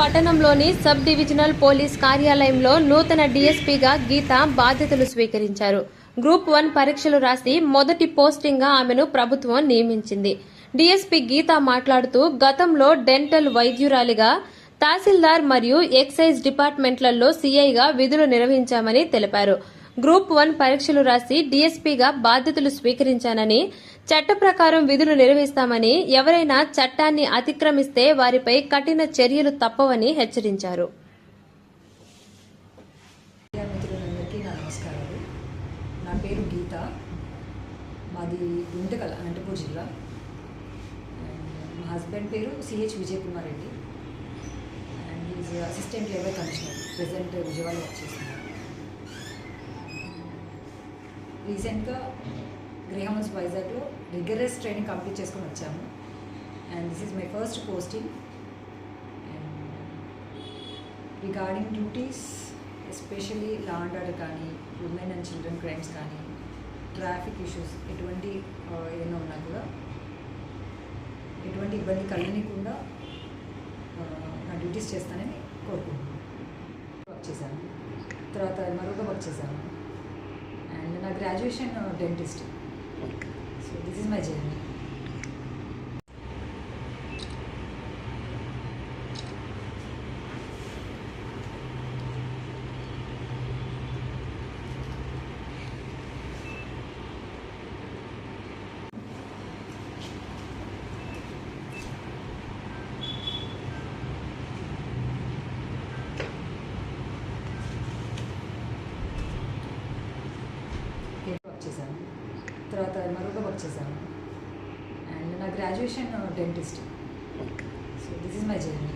పట్టణంలోని sub divisional police కార్యాలయంలో నూతన డీఎస్పీగా గీత బాధ్యతలు స్వీకరించారు. గ్రూప్ వన్ పరీక్షలు రాసి మొదటి పోస్టింగ్గా ఆమెను ప్రభుత్వం నియమించింది. డీఎస్పీ గీత మాట్లాడుతూ గతంలో డెంటల్ వైద్యురాలిగా తహసీల్దార్ మరియు ఎక్సైజ్ డిపార్ట్మెంట్లలో సీఐగా విధులు నిర్వహించామని తెలిపారు. గ్రూప్ వన్ పరీక్షలు రాసి డీఎస్పీగా బాధ్యతలు స్వీకరించానని చట్ట ప్రకారం విధులు నిర్వహిస్తామని ఎవరైనా చట్టాన్ని అతిక్రమిస్తే వారిపై కఠిన చర్యలు తప్పవని హెచ్చరించారు. నా పేరు గీత. మాది గుంటకల్ అనంతపూర్ జిల్లా. మా హస్బెండ్ పేరు CH Vijay Kumar Reddy. And is assistant labour commissioner. Present Vijayawada work చేస్తున్నారు రీసెంట్గా గ్రేహౌన్స్ వైజాగ్లో రిగరస్ ట్రైనింగ్ కంప్లీట్ చేసుకొని వచ్చాము. And this is my first posting and regarding duties especially law and order కానీ ఉమెన్ అండ్ చిల్డ్రన్ క్రైమ్స్ కానీ traffic issues ఎటువంటి ఏమైనా ఏదైనా ఉన్నా కూడా ఎటువంటి ఇబ్బంది కలగనీయకుండా నా డ్యూటీస్ చేస్తానని కోరుకుంటున్నాను. వర్క్ చేశాను. తర్వాత మరొక వర్క్ చేశాను. అండ్ నా graduation dentist. So this is my journey. Work చేశాను తర్వాత మరొక వర్క్ చేశాను. అండ్ నా graduation dentist so this is my journey